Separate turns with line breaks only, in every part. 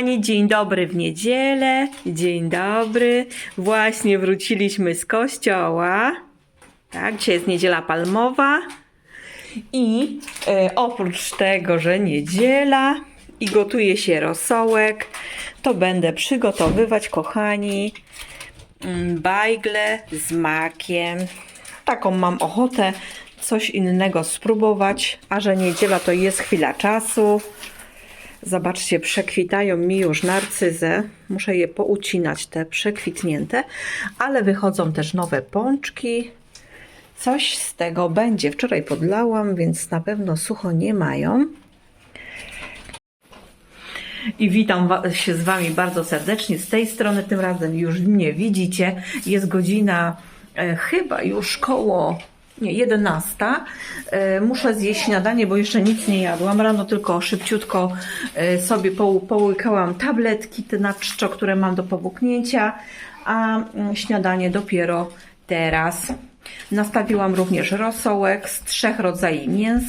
kochani, dzień dobry w niedzielę. Dzień dobry. Właśnie wróciliśmy z kościoła. Tak, dzisiaj jest niedziela palmowa. I e, oprócz tego, że niedziela i gotuje się rosołek, to będę przygotowywać, kochani, mm, bajgle z makiem. Taką mam ochotę coś innego spróbować, a że niedziela to jest chwila czasu. Zobaczcie, przekwitają mi już narcyzę. Muszę je poucinać, te przekwitnięte, ale wychodzą też nowe pączki. Coś z tego będzie. Wczoraj podlałam, więc na pewno sucho nie mają. I witam się z Wami bardzo serdecznie. Z tej strony tym razem już mnie widzicie. Jest godzina e, chyba już koło nie, 11. E, muszę zjeść śniadanie, bo jeszcze nic nie jadłam. Rano tylko szybciutko e, sobie poł- połykałam tabletki, te na czczo, które mam do powłóknięcia, a mm, śniadanie dopiero teraz. Nastawiłam również rosołek z trzech rodzajów mięs.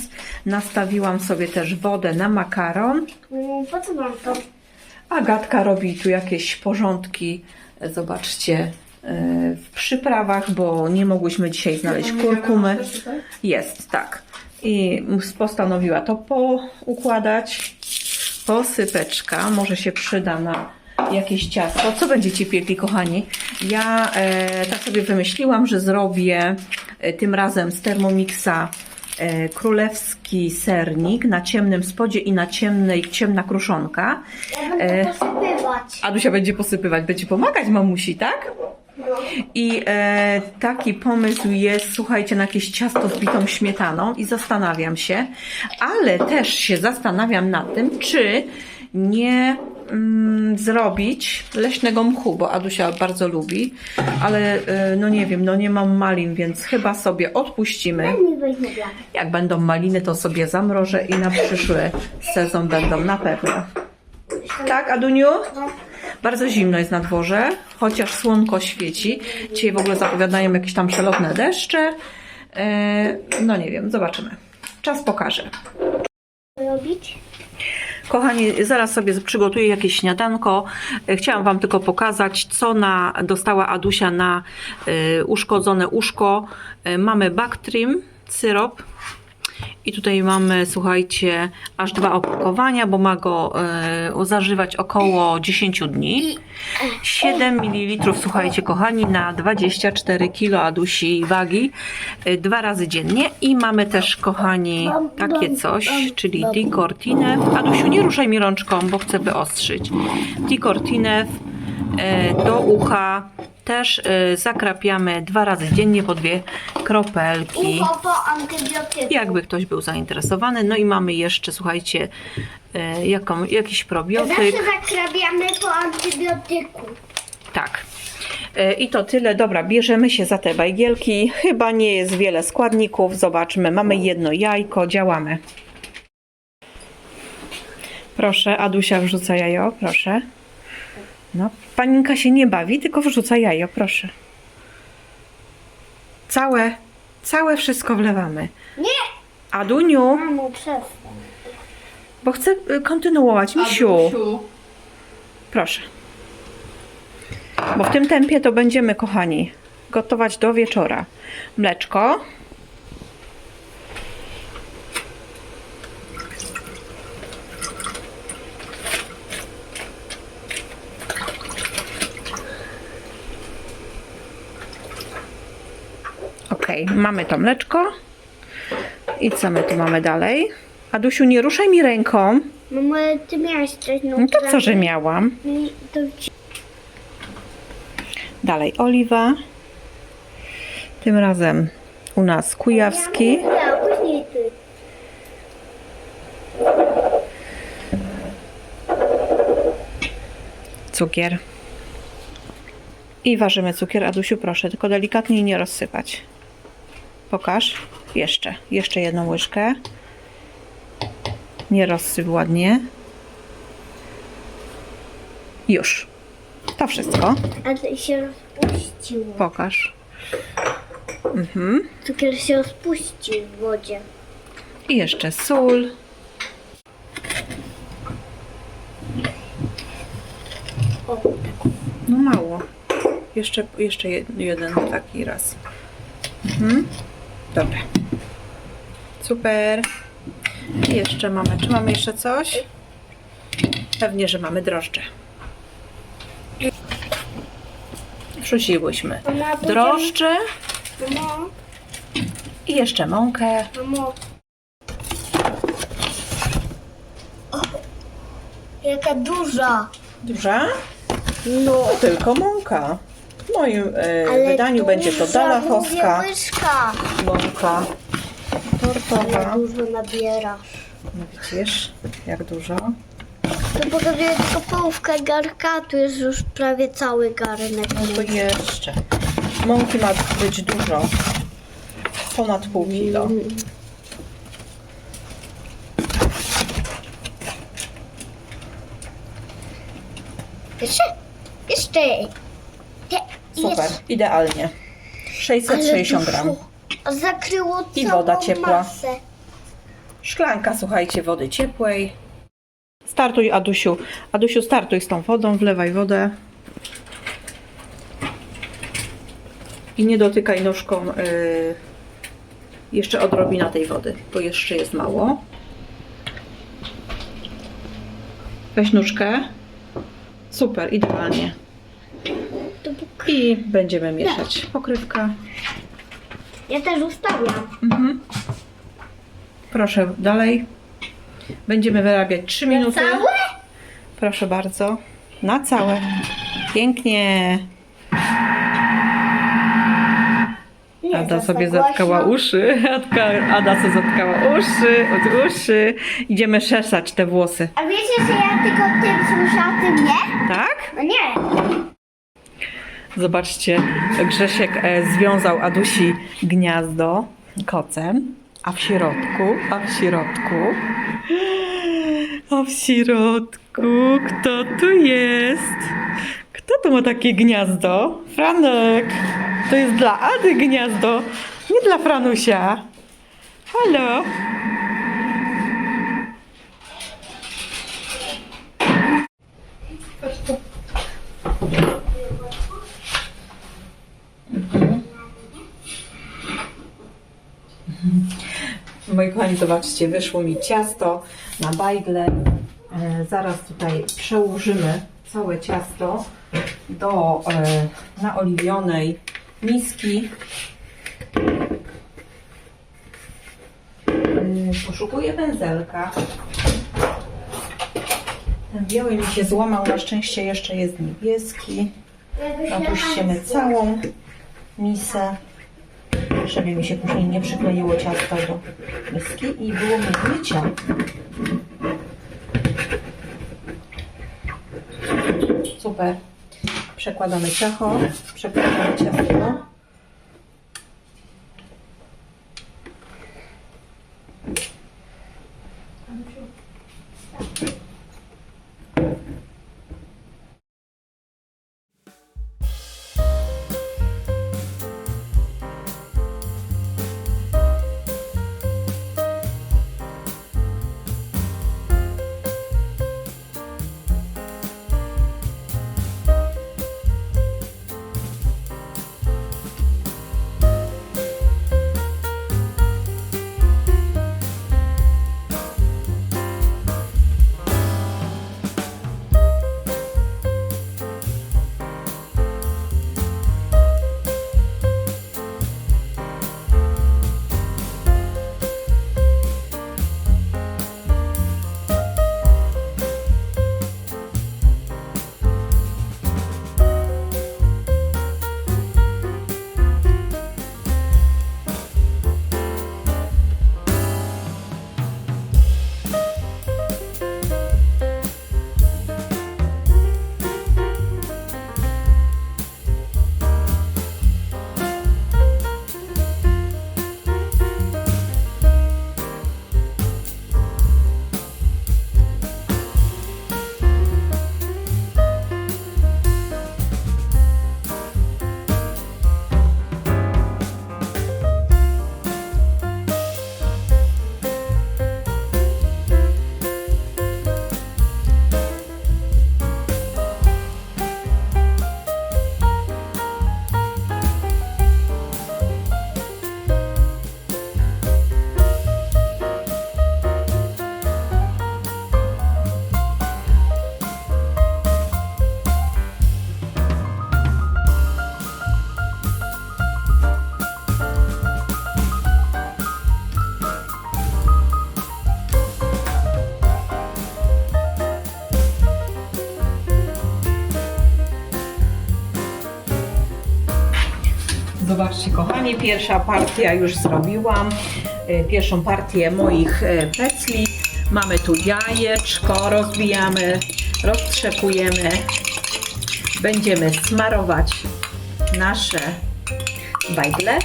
Nastawiłam sobie też wodę na makaron.
Mm, Po co mam to?
Agatka robi tu jakieś porządki, zobaczcie, w przyprawach, bo nie mogłyśmy dzisiaj znaleźć kurkumy. Jest, tak. I postanowiła to poukładać. Posypeczka, może się przyda na jakieś ciasto. Co będziecie piekli, kochani? Ja e, tak sobie wymyśliłam, że zrobię e, tym razem z Thermomixa e, królewski sernik na ciemnym spodzie i na ciemnej, ciemna kruszonka.
Ja będę
E.
posypywać.
Adusia będzie posypywać, będzie pomagać mamusi, tak?
No.
I e, taki pomysł jest, słuchajcie, na jakieś ciasto z bitą śmietaną i zastanawiam się, ale też się zastanawiam nad tym, czy nie mm, zrobić leśnego mchu, bo Adusia bardzo lubi, ale e, no nie wiem, no nie mam malin, więc chyba sobie odpuścimy. Jak będą maliny, to sobie zamrożę i na przyszły sezon będą na pewno. Tak, Aduniu? Bardzo zimno jest na dworze, chociaż słonko świeci. Dzisiaj w ogóle zapowiadają jakieś tam przelotne deszcze. E, No nie wiem, zobaczymy. Czas pokaże.
robić.
Kochani, zaraz sobie przygotuję jakieś śniadanko. E, Chciałam Wam tylko pokazać, co na, dostała Adusia na e, uszkodzone uszko. Mamy Bactrim, syrop. I tutaj mamy, słuchajcie, aż dwa opakowania, bo ma go e, zażywać około 10 dni. 7 ml, słuchajcie, kochani, na 24 kg Adusi wagi, e, dwa razy dziennie. I mamy też, kochani, takie coś, czyli Dicortinef. Adusiu, nie ruszaj mi rączką, bo chcę wyostrzyć. Dicortinef e, do ucha też e, zakrapiamy dwa razy dziennie po dwie kropelki.
Ucho po antybiotyku.
Jakby ktoś był zainteresowany. No i mamy jeszcze, słuchajcie, e, jaką, jakiś probiotyk.
Zawsze zakrabiamy po antybiotyku.
Tak. E, I to tyle. Dobra, bierzemy się za te bajgielki. Chyba nie jest wiele składników. Zobaczmy. Mamy jedno jajko. Działamy. Proszę, Adusia wrzuca jajo. Proszę. No, paninka się nie bawi, tylko wrzuca jajo. Proszę. Całe, całe wszystko wlewamy.
Nie!
Aduniu,
Mamo, przestań.
bo chcę y, kontynuować. Misiu. Proszę. Bo w tym tempie to będziemy, kochani, gotować do wieczora. Mleczko. Mamy to mleczko. I co my tu mamy dalej? Adusiu, nie ruszaj mi ręką.
Mamo, ty miałaś coś
No to co, że miałam?
Ci...
Dalej oliwa. Tym razem u nas kujawski. Cukier. I ważymy cukier. Adusiu, proszę, tylko delikatnie nie rozsypać. Pokaż. Jeszcze. Jeszcze jedną łyżkę. Nie rozsyp ładnie. Już. To wszystko.
Ale się rozpuściło.
Pokaż. Mhm.
Cukier się rozpuścił w wodzie.
I jeszcze sól. Tak. No mało. Jeszcze, jeszcze jeden taki raz. Mhm. Dobra. Super. I jeszcze mamy, czy mamy jeszcze coś? Pewnie, że mamy drożdże. Wrzuciłyśmy drożdże i jeszcze mąkę.
mamo. Jaka duża.
Duża?
No.
Tylko mąka. W moim e, wydaniu będzie to
mówię, łyżka.
mąka tortowa.
Dużo nabierasz.
No widzisz, jak dużo.
To pokazuję tylko połówkę garka, tu jest już prawie cały garnek.
No to jeszcze. Mąki ma być dużo. Ponad pół kilo.
Jeszcze? Jeszcze.
Super,
jeszcze.
idealnie. 660
Ale
gram.
dużo. Zakryło
I
całą
woda ciepła.
masę.
Szklanka, słuchajcie, wody ciepłej. Startuj, Adusiu. Adusiu, startuj z tą wodą, wlewaj wodę. I nie dotykaj nóżką y, jeszcze odrobina tej wody, bo jeszcze jest mało. Weź nóżkę. Super, idealnie.
Pok-
I będziemy mieszać. Pokrywka.
Ja też ustawiam.
Mhm. Proszę dalej. Będziemy wyrabiać 3 minuty.
Całe?
Proszę bardzo. Na całe. Pięknie.
Nie,
Ada sobie
głośno.
zatkała uszy. Adka- Ada sobie zatkała uszy od uszy. Idziemy szesać te włosy.
A wiecie, że ja tylko tym słyszę, a tym nie?
Tak?
No nie.
Zobaczcie, Grzesiek e, związał Adusi gniazdo kocem, a w środku, a w środku, a w środku, kto tu jest? Kto tu ma takie gniazdo? Franek, to jest dla Ady gniazdo, nie dla Franusia. Halo? Moi kochani, zobaczcie, wyszło mi ciasto na bajgle. E, zaraz tutaj przełożymy całe ciasto do e, naoliwionej miski. E, poszukuję węzelka. Ten biały mi się złamał, na szczęście jeszcze jest niebieski. Napuścimy całą misę żeby mi się później nie przykleiło ciasto do miski i było mi mycia. Super. Przekładamy ciacho, przekładamy ciasto. Thank you. Kochani, pierwsza partia już zrobiłam. E, Pierwszą partię moich e, pecli. Mamy tu jajeczko, rozbijamy, roztrzepujemy. Będziemy smarować nasze bajgle.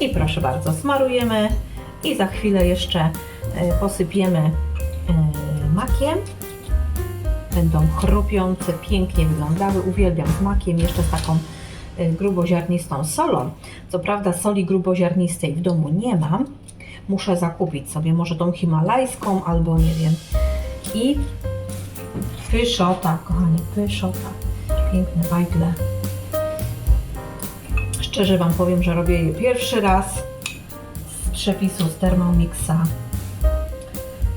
I proszę bardzo, smarujemy i za chwilę jeszcze e, posypiemy makiem. Będą chrupiące, pięknie wyglądały. Uwielbiam z makiem, jeszcze z taką e, gruboziarnistą solą. Co prawda soli gruboziarnistej w domu nie mam. Muszę zakupić sobie może tą himalajską albo nie wiem. I pyszota, kochani, pyszota. Piękne bajgle. Szczerze Wam powiem, że robię je pierwszy raz z przepisu z Thermomixa.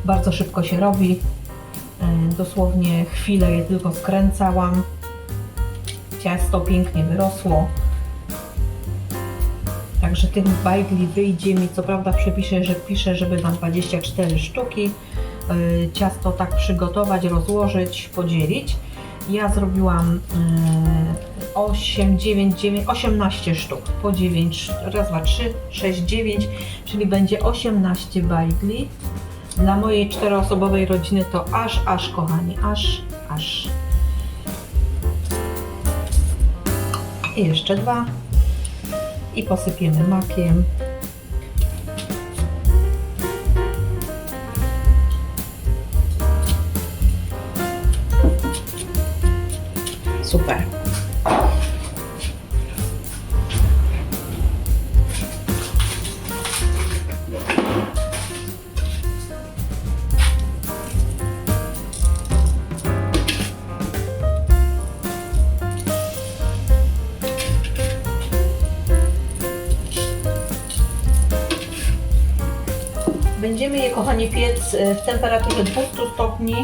Bardzo szybko się robi. E, Dosłownie chwilę je tylko skręcałam. Ciasto pięknie wyrosło. Także tych bajgli wyjdzie mi, co prawda przepiszę, że piszę, żeby na 24 sztuki e, ciasto tak przygotować, rozłożyć, podzielić. Ja zrobiłam e, 8, 9, 9, 18 sztuk po 9, raz, dwa, trzy, 6, 9, czyli będzie 18 bajgli. Dla mojej czteroosobowej rodziny to aż, aż kochani, aż, aż. I jeszcze dwa. I posypiemy makiem. Super. Będziemy je, kochani, piec e, w temperaturze 200 stopni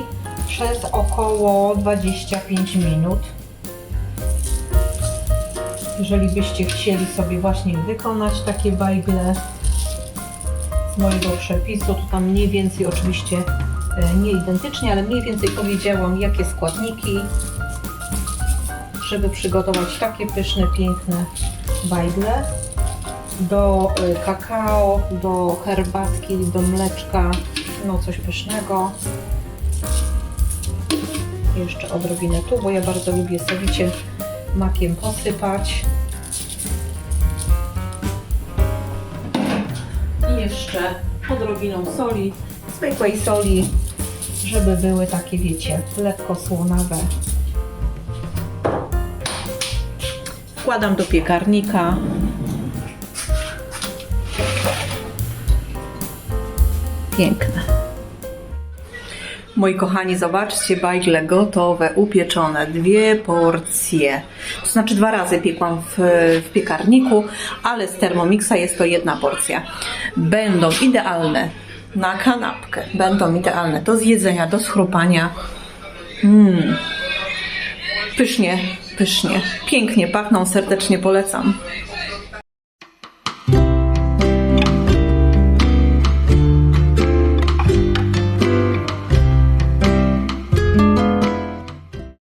przez około 25 minut. Jeżeli byście chcieli sobie właśnie wykonać takie bajgle z mojego przepisu, to tam mniej więcej oczywiście e, nie identycznie, ale mniej więcej powiedziałam jakie składniki, żeby przygotować takie pyszne, piękne bajgle do y, kakao, do herbatki, do mleczka, no coś pysznego. Jeszcze odrobinę tu, bo ja bardzo lubię sowicie makiem posypać. I jeszcze odrobiną soli, zwykłej soli, żeby były takie, wiecie, lekko słonawe. Wkładam do piekarnika. Piękne. Moi kochani, zobaczcie, bajgle gotowe, upieczone, dwie porcje. To znaczy dwa razy piekłam w, w piekarniku, ale z Thermomixa jest to jedna porcja. Będą idealne na kanapkę, będą idealne do zjedzenia, do schrupania. Mmm. Pysznie, pysznie, pięknie pachną, serdecznie polecam.